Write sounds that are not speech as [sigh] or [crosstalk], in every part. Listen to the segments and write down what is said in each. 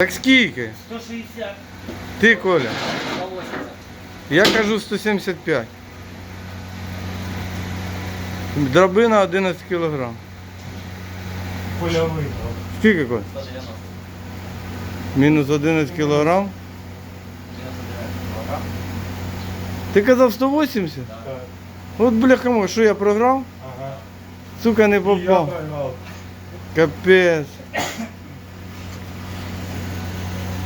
Так скільки? 160, Ти, Коля? 180. Я кажу 175. Драбина 11 кг. Коля виграв. Скільки, Коль? 190. Мінус 11 кг. 99 Ти казав 180? Так. От бляха мой, що я програв? Ага. Сука, не І я попав. програв. Капець.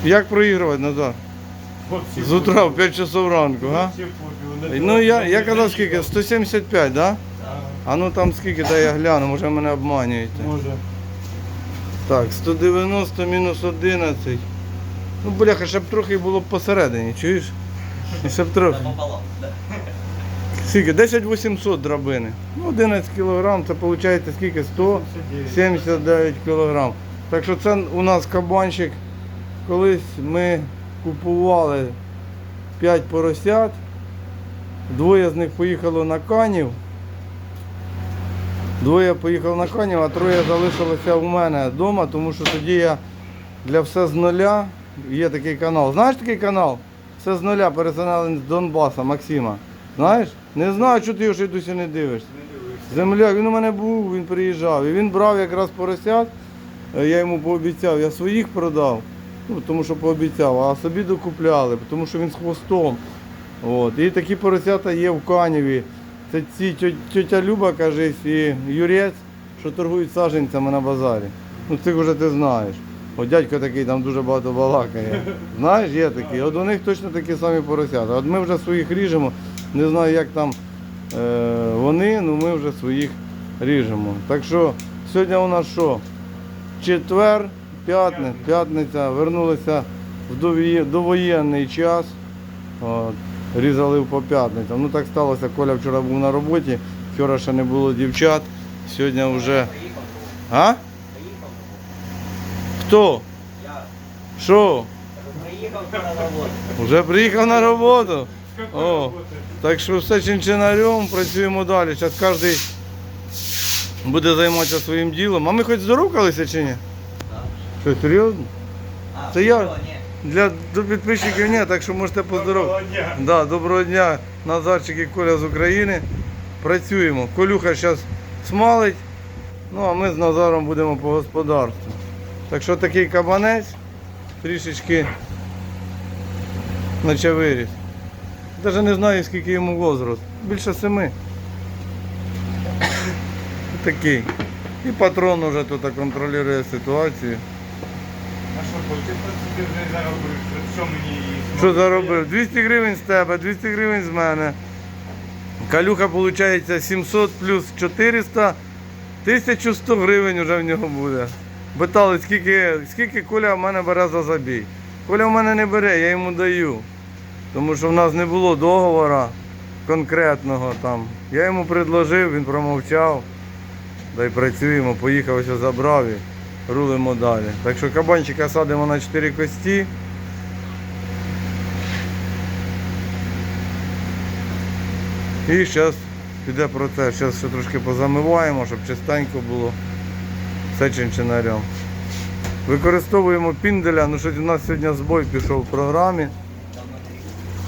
Як проігрувати Назар? З утра в 5 часов ранку, не Ну я, я казав скільки? 175, да? А ну там скільки, дай я гляну, може мене обманюєте. Може. Так, 190 мінус 11. Ну, бляха, щоб трохи було б посередині, чуєш? Щоб трохи. Скільки? 10 800 драбини. Ну, 11 кілограм, це виходить скільки? 179 кілограм. Так що це у нас кабанчик. Колись ми купували 5 поросят. Двоє з них поїхало на канів. Двоє поїхали на канів, а троє залишилося у мене вдома, тому що тоді я для все з нуля. Є такий канал. Знаєш такий канал? Все з нуля пересинали з Донбаса Максима. Знаєш? Не знаю, що ти його ще досі не дивишся. Земляк, він у мене був, він приїжджав. І він брав якраз поросят. Е, Я йому пообіцяв, я своїх продав, ну, тому що пообіцяв, а собі докупляли, тому що він з хвостом. От. І такі поросята є в Каніві. Це ці тьотя Люба, каже, і Юрець, що торгують саджанцями на базарі. Ну цих вже ти знаєш. От дядько такий там дуже багато балакає. Знаєш, є такі. От у них точно такі самі поросята. От ми вже своїх ріжемо. Не знаю, як там е, вони, ну ми вже своїх ріжемо. Так що сьогодні у нас що? Четвер, п'ятниця, п'ятниця, вернулися в довоєнний час. От, різали по п'ятницям. Ну так сталося, Коля вчора був на роботі, вчора ще не було дівчат, сьогодні вже. А? Хто? Я Що? приїхав на роботу. Вже приїхав на роботу? О. Так що все чинчинарем, працюємо далі. Зараз кожен буде займатися своїм ділом. А ми хоч здоровкалися чи ні? Що, серйозно? А, Це я. Для до підписчиків ні, так що можете поздоровкати. Доброго дня. Да, доброго дня, Назарчик і Коля з України. Працюємо. Колюха зараз смалить, ну а ми з Назаром будемо по господарству. Так що такий кабанець трішечки наче виріс. Навіть не знаю, скільки йому возраст. Більше семи. Такий. І патрон уже тут контролює ситуацію. Що, заробив? Що- Що мені її Що заробив? 200 гривень з тебе, 200 гривень з мене. Калюха виходить 700 плюс 400, 1100 гривень вже в нього буде. Питали, скільки, скільки Коля в мене бере за забій. Коля в мене не бере, я йому даю. Тому що в нас не було договору конкретного там. Я йому предложив, він промовчав. Да й працюємо, поїхав, ось забрав і рулимо далі. Так що кабанчика садимо на 4 кості. І зараз піде процес. Зараз ще трошки позамиваємо, щоб чистенько було все чинчинарем. Використовуємо пінделя, ну щось у нас сьогодні збой пішов в програмі.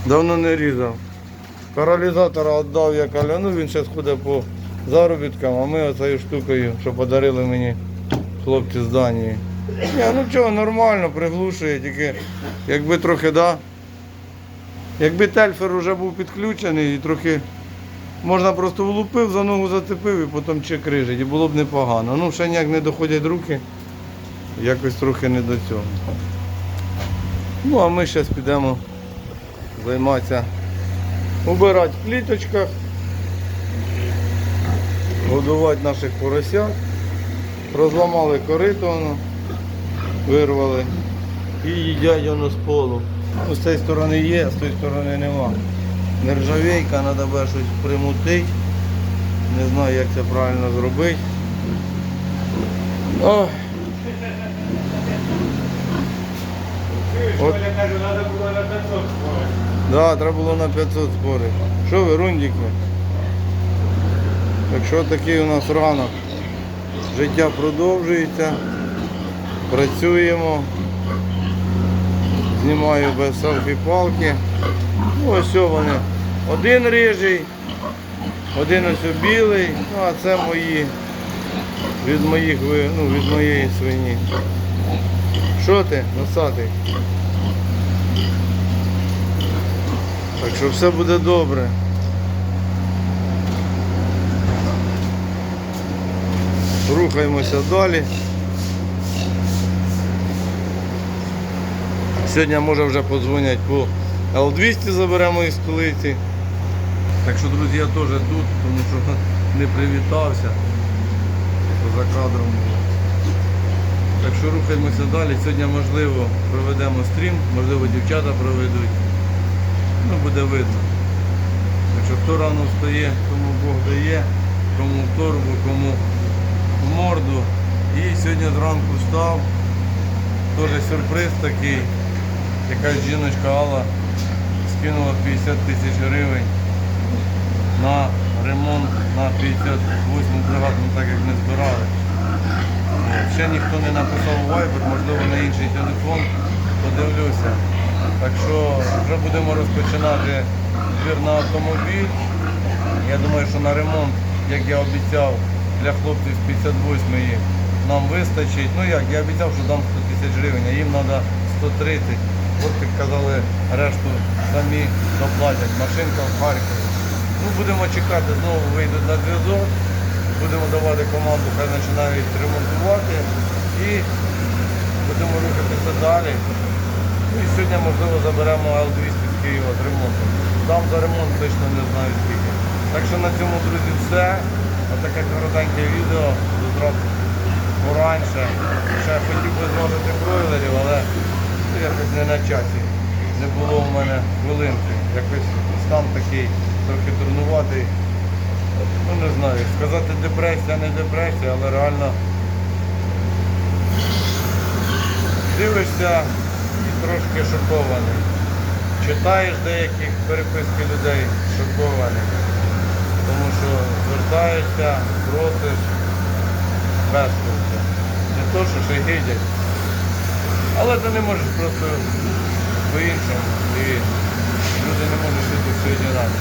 Давно не різав. Паралізатора віддав я каляну, він зараз ходить по заробіткам, а ми оцею штукою, що подарили мені хлопці з Данії. Ні, ну чого, нормально, приглушує, тільки якби трохи, да. Якби тельфер вже був підключений і трохи можна просто влупив, за ногу зацепив і потім чек рижить, і було б непогано. Ну, ще ніяк не доходять руки, якось трохи не до цього. Ну, а ми зараз підемо займатися, убирати в кліточках, годувати наших поросят. Розламали корито, воно, вирвали і їдять воно з полу. Ну, з цієї сторони є, з тієї сторони нема. Нержавейка, треба буде щось примутити. Не знаю, як це правильно зробити. Ох, От. Треба було на 500 спорити. да, треба було на 500 спорити. Що ви, рундіки? Так що такий у нас ранок. Життя продовжується. Працюємо. знімаю без селфі-палки. Ну, ось вони. Один рижий, один ось білий, ну а це мої від моїх ну, від моєї свині. Що ти, носатий? Так що все буде добре. Рухаємося далі. Сьогодні може вже подзвонять по Л200 заберемо із столиці. Так що, друзі, я теж тут, тому що [laughs] не привітався. За кадром. Так що рухаємося далі. Сьогодні, можливо, проведемо стрім, можливо, дівчата проведуть. Ну, буде видно. Так що хто рано встає, кому Бог дає, кому в торбу, кому в морду. І сьогодні зранку встав. Теж сюрприз такий. Якась жіночка Алла скинула 50 тисяч гривень на ремонт на 58 бригаду, ну так як не збирали. Ще ніхто не написав Viber, можливо на інший телефон, подивлюся. Так що вже будемо розпочинати збір на автомобіль. Я думаю, що на ремонт, як я обіцяв, для хлопців з 58-ї нам вистачить. Ну як, я обіцяв, що дам 100 тисяч гривень, а їм треба 130. Хлопці казали, решту самі доплатять. Машинка в Харкові. Ну, будемо чекати, знову вийдуть на зв'язок, будемо давати команду, хай починають ремонтувати і будемо рухатися далі. Ну і сьогодні, можливо, заберемо Л-200 з Києва з ремонту. Там за ремонт точно не знаю скільки. Так що на цьому, друзі, все. Отаке коротеньке відео. Зробимо пораньше. Ще хотів би зважити бройлерів, але якось не на часі. Не було у мене хвилинки. Якось стан такий трохи дурнуватий. Ну не знаю, сказати депресія, не депресія, але реально дивишся і трошки шокований. Читаєш деяких переписки людей шокованих. Тому що звертаєшся, просиш без толку. Не то, що ще гидять. Але ти не можеш просто по-іншому. І люди не можуть жити сьогодні раз.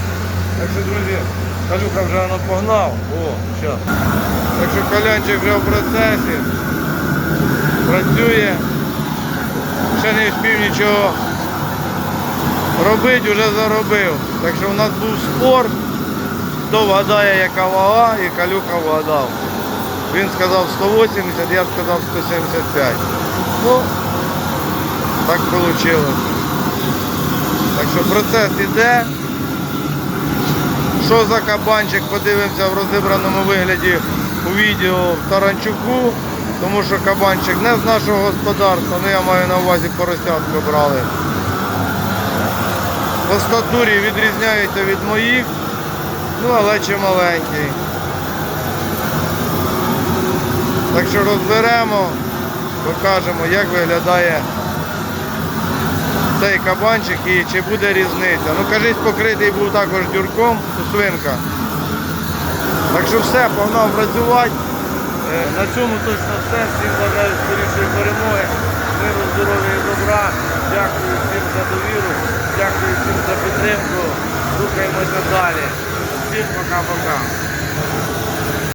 Так що, друзі, Калюха вже воно погнав. О, зараз. Так що колянчик вже в процесі. Працює. Ще не встиг нічого робити, вже заробив. Так що у нас був спор. Хто вгадає, яка вага, і Калюха вгадав. Він сказав 180, я сказав 175. Ну, так вийшло. Так що процес іде. Що за кабанчик, подивимося в розібраному вигляді у відео в Таранчуку, тому що кабанчик не з нашого господарства, ну я маю на увазі поросятку брали. По статурі відрізняється від моїх, ну але чи маленький. Так що розберемо, покажемо, як виглядає цей кабанчик і чи буде різниця. Ну кажись, покритий був також дюрком свинка. Так що все, погнав працювати. Е, На цьому точно все. Всім бажаю скорішої перемоги, миру, здоров'я і добра. Дякую всім за довіру, дякую всім за підтримку. Рухаємося далі. Всім пока-пока.